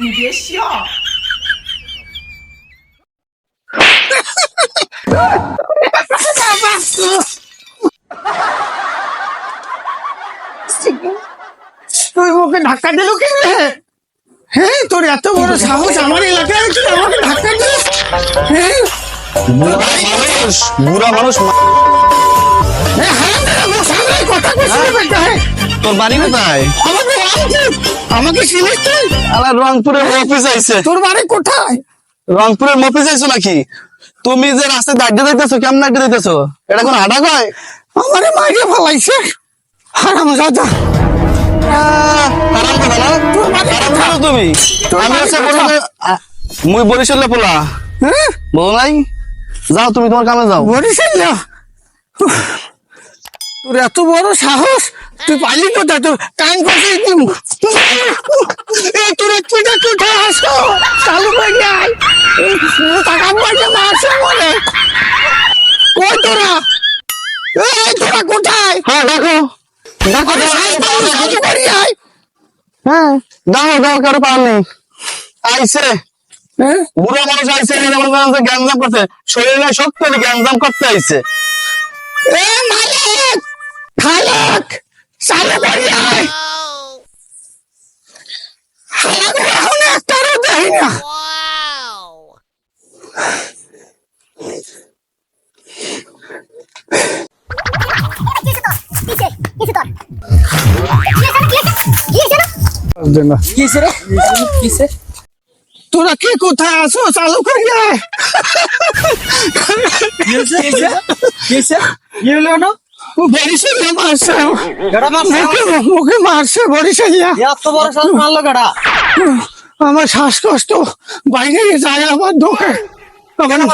你别笑。 তুই ওকে ধাক্কা দিল কে রে হ্যাঁ তোর এত বড় সাহস আমার এলাকায় তুই আমাকে ধাক্কা দিল হ্যাঁ মানুষ বুড়া মানুষ এ, হ্যাঁ, আমার সামনে কথা কইছিস বেটা, হ্যাঁ। তোর বাড়ি কোথায়? আমাকে চিনিস তুই আলা রংপুরের অফিস আইছে। তোর বাড়ি কোথায়? রংপুরের অফিস আইছো নাকি? তুমি যে রাস্তায় দাঁড়িয়ে দিতেছো কেমন দাঁড়িয়ে দিতেছো এটা কোন হাঁটা কয়? আমারে মাইরে ফেলাইছে। হারাম দাদা হারাম তুমি? আমি বাড়ি হচ্ছে কোথায়? বরিশালে- আ, মুই বরিশালে পোলা। হ্যাঁ? বলো নাই? যাও তুমি তোমার কামে যাও। বরিশাল তোর এত বড় সাহস? তুই পাইলি কোথায়? তোর কান পাশে তোর তুইটা কোথায় আসো। চালু করে আয়। টাকা পয়সা মারছে বলে। কই তোরা? এই তোরা কোথায়? হ্যাঁ দেখো। দেখো হ্যাঁ দাও দাও কারও পার নেই। হ্যাঁ বুড়া মানুষ মনে যে গ্যাঞ্জাম করতে শরীরে শক্তি গ্যাঞ্জাম করতে আইসে এ মালিক! হালাক সালে বেরিয়ায় তোরা কে কোথায় আসো চালু করি না? মারছে মুখে মুখে মারছে বরিশালিয়া আমার শ্বাসকষ্ট। বাইরে যায় আমার ঢোকে আমার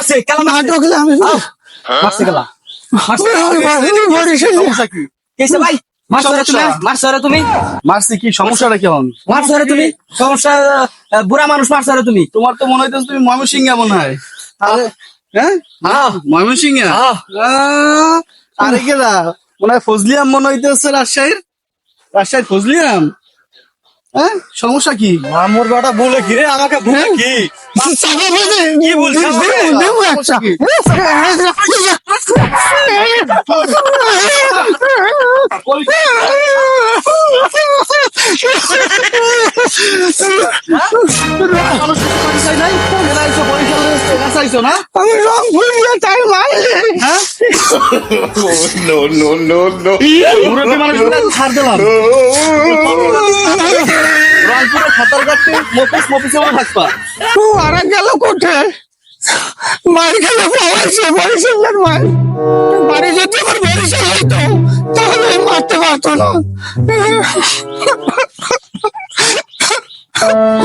না ঢুকলে আমি বরিশালিয়া তুমি? মারছি কি? সমস্যাটা কেমন মারছো রে তুমি? সমস্যা বুড়া মানুষ মারছো তুমি? তোমার তো মনে হইতেছে তুমি মনে হয়। আরে হ্যাঁ? আরে কে মনে হয় ফজলিয়াম মনে হইতেছে রাজশাহীর। রাজশাহীর ফজলিয়াম? হ্যাঁ? সমস্যা কি? মামুর বেটা বলে কি রে? আমাকে বলে কি? কি বলছিস? মানুষ এলাইছো না? আমি রং ভুলিয়ে তাই মারলে হ্যাঁ? No, no, no, no. মুরব্বী মানুষ ছাড় দিলাম। রংপুরে খাতার কাটতে মফিস মফিসে মনে থাকবা ও আরা গেল কোথায় মার গেল পাওয়াইছে বরিশালের মার বাড়ি যদি আমার বরিশাল হইতো তাহলে মারতে পারতো না।